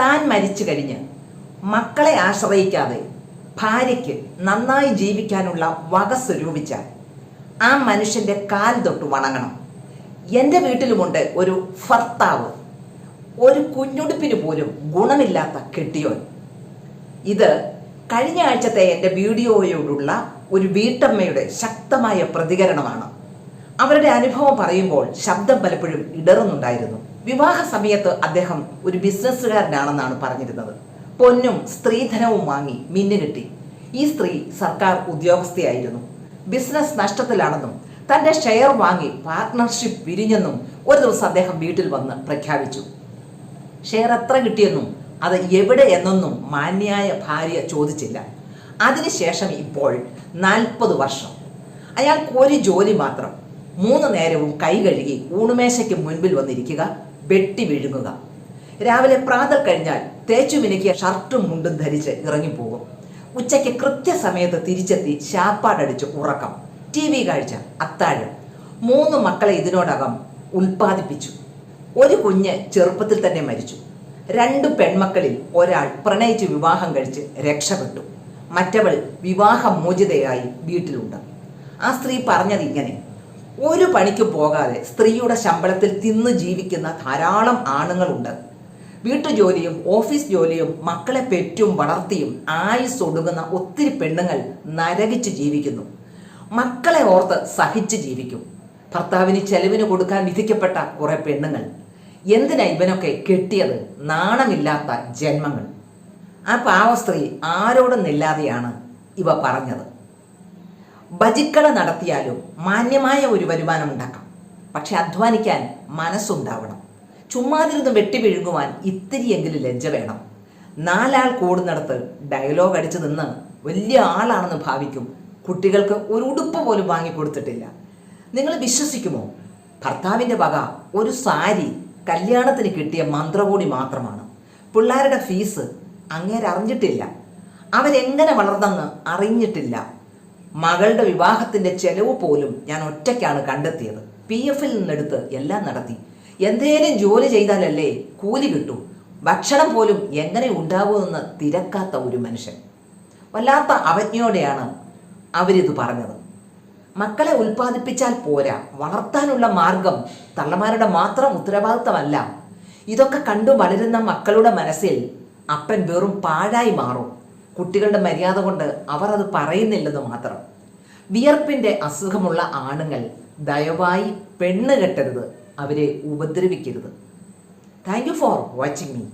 താൻ മരിച്ചു കഴിഞ്ഞ് മക്കളെ ആശ്രയിക്കാതെ ഭാര്യയ്ക്ക് നന്നായി ജീവിക്കാനുള്ള വക സ്വരൂപിച്ച ആ മനുഷ്യന്റെ കാൽ തൊട്ട് വണങ്ങണം. എന്റെ വീട്ടിലുമുണ്ട് ഒരു ഭർത്താവ്. ഒരു കുഞ്ഞുടുപ്പിന് പോലും ഗുണമില്ലാത്ത കെട്ടിയോൻ. ഇത് കഴിഞ്ഞ ആഴ്ചത്തെ എന്റെ വീഡിയോയോടുള്ള ഒരു വീട്ടമ്മയുടെ ശക്തമായ പ്രതികരണമാണ്. അവരുടെ അനുഭവം പറയുമ്പോൾ ശബ്ദം പലപ്പോഴും ഇടറുന്നുണ്ടായിരുന്നു. വിവാഹ സമയത്ത് അദ്ദേഹം ഒരു ബിസിനസ്സുകാരനാണെന്നാണ് പറഞ്ഞിരുന്നത്. പൊന്നും സ്ത്രീധനവും വാങ്ങി മിന്നുകിട്ടി ഈ സ്ത്രീ സർക്കാർ ഉദ്യോഗസ്ഥയായിരുന്നു. ബിസിനസ് നഷ്ടത്തിലാണെന്നും തന്റെ ഷെയർ വാങ്ങി പാർട്ട്ണർഷിപ്പ് വിരിഞ്ഞെന്നും ഒരു ദിവസം അദ്ദേഹം വീട്ടിൽ വന്ന് പ്രഖ്യാപിച്ചു. ഷെയർ എത്ര കിട്ടിയെന്നും അത് എവിടെ എന്നൊന്നും മാന്യായ ഭാര്യ ചോദിച്ചില്ല. അതിനുശേഷം ഇപ്പോൾ നാൽപ്പത് വർഷം. അയാൾക്ക് ഒരു ജോലി മാത്രം. മൂന്ന് നേരവും കൈ കഴുകി ഊണുമേശയ്ക്ക് മുൻപിൽ വന്നിരിക്കുക വെട്ടി വിഴുങ്ങുക. രാവിലെ പ്രാതൽ കഴിഞ്ഞാൽ തേച്ചു മിനുക്കിയ ഷർട്ടും മുണ്ടും ധരിച്ച് ഇറങ്ങിപ്പോകും. ഉച്ചയ്ക്ക് കൃത്യസമയത്ത് തിരിച്ചെത്തി ശാപ്പാടടിച്ച് ഉറക്കം. ടി വി കാഴ്ച അത്താഴം. മൂന്ന് മക്കളെ ഇതിനോടകം ഉൽപ്പാദിപ്പിച്ചു. ഒരു കുഞ്ഞ് ചെറുപ്പത്തിൽ തന്നെ മരിച്ചു. രണ്ട് പെൺമക്കളിൽ ഒരാൾ പ്രണയിച്ച് വിവാഹം കഴിച്ച് രക്ഷപ്പെട്ടു. മറ്റവൾ വിവാഹമോചിതയായി വീട്ടിലുണ്ട്. ആ സ്ത്രീ പറഞ്ഞത് ഇങ്ങനെ ഒരു പണിക്ക് പോകാതെ സ്ത്രീയുടെ ശമ്പളത്തിൽ തിന്ന് ജീവിക്കുന്ന ധാരാളം ആണുങ്ങളുണ്ട്. വീട്ടുജോലിയും ഓഫീസ് ജോലിയും മക്കളെ പെറ്റും വളർത്തിയും ആയുസ് ഒടുങ്ങുന്ന ഒത്തിരി പെണ്ണുങ്ങൾ നരകിച്ച് ജീവിക്കുന്നു. മക്കളെ ഓർത്ത് സഹിച്ച് ജീവിക്കും. ഭർത്താവിന് ചെലവിന് കൊടുക്കാൻ വിധിക്കപ്പെട്ട കുറെ പെണ്ണുങ്ങൾ. എന്തിനാ ഇവനൊക്കെ കെട്ടിയത്? നാണമില്ലാത്ത ജന്മങ്ങൾ. ആ പാവ സ്ത്രീ ആരോടും നില്ലാതെയാണ് ഇവ പറഞ്ഞത്. ബജിക്കട നടത്തിയാലും മാന്യമായ ഒരു വരുമാനം ഉണ്ടാക്കാം പക്ഷെ അധ്വാനിക്കാൻ മനസ്സുണ്ടാവണം. ചുമ്മാതിരുന്ന് വെട്ടി വിഴുങ്ങുവാൻ ഇത്തിരിയെങ്കിലും ലജ്ജ വേണം. നാലാൾ കൂടുന്നിടത്ത് ഡയലോഗ് അടിച്ചു നിന്ന് വലിയ ആളാണെന്ന് ഭാവിക്കും കുട്ടികൾക്ക് ഒരു ഉടുപ്പ് പോലും വാങ്ങി കൊടുത്തിട്ടില്ല. നിങ്ങൾ വിശ്വസിക്കുമോ? ഭർത്താവിന്റെ വക ഒരു സാരി കല്യാണത്തിന് കിട്ടിയ മന്ത്രകൂടി മാത്രമാണ്. പിള്ളേരുടെ ഫീസ് അങ്ങേരറിഞ്ഞിട്ടില്ല. അവരെങ്ങനെ വളർന്നെന്ന് അറിഞ്ഞിട്ടില്ല. മകളുടെ വിവാഹത്തിന്റെ ചെലവ് പോലും ഞാൻ ഒറ്റയ്ക്കാണ് കണ്ടെത്തിയത്. പി എഫിൽ നിന്നെടുത്ത് എല്ലാം നടത്തി. എന്തേലും ജോലി ചെയ്താലല്ലേ കൂലി കിട്ടൂ. ഭക്ഷണം പോലും എങ്ങനെ ഉണ്ടാവുമെന്ന് തിരക്കാത്ത ഒരു മനുഷ്യൻ. വല്ലാത്ത അവജ്ഞയോടെയാണ് അവരിത് പറഞ്ഞത്. മക്കളെ ഉൽപ്പാദിപ്പിച്ചാൽ പോരാ. വളർത്താനുള്ള മാർഗം തള്ളമാരുടെ മാത്രം ഉത്തരവാദിത്തമല്ല. ഇതൊക്കെ കണ്ടു വളരുന്ന മക്കളുടെ മനസ്സിൽ അപ്പൻ വെറും പാഴായി മാറും. കുട്ടികളുടെ മര്യാദ കൊണ്ട് അവർ അത് പറയുന്നില്ലെന്ന് മാത്രം. വിയർപ്പിന്റെ അസുഖമുള്ള ആണുങ്ങൾ ദയവായി പെണ്ണ് കെട്ടരുത് അവരെ ഉപദ്രവിക്കരുത്. Thank you for watching me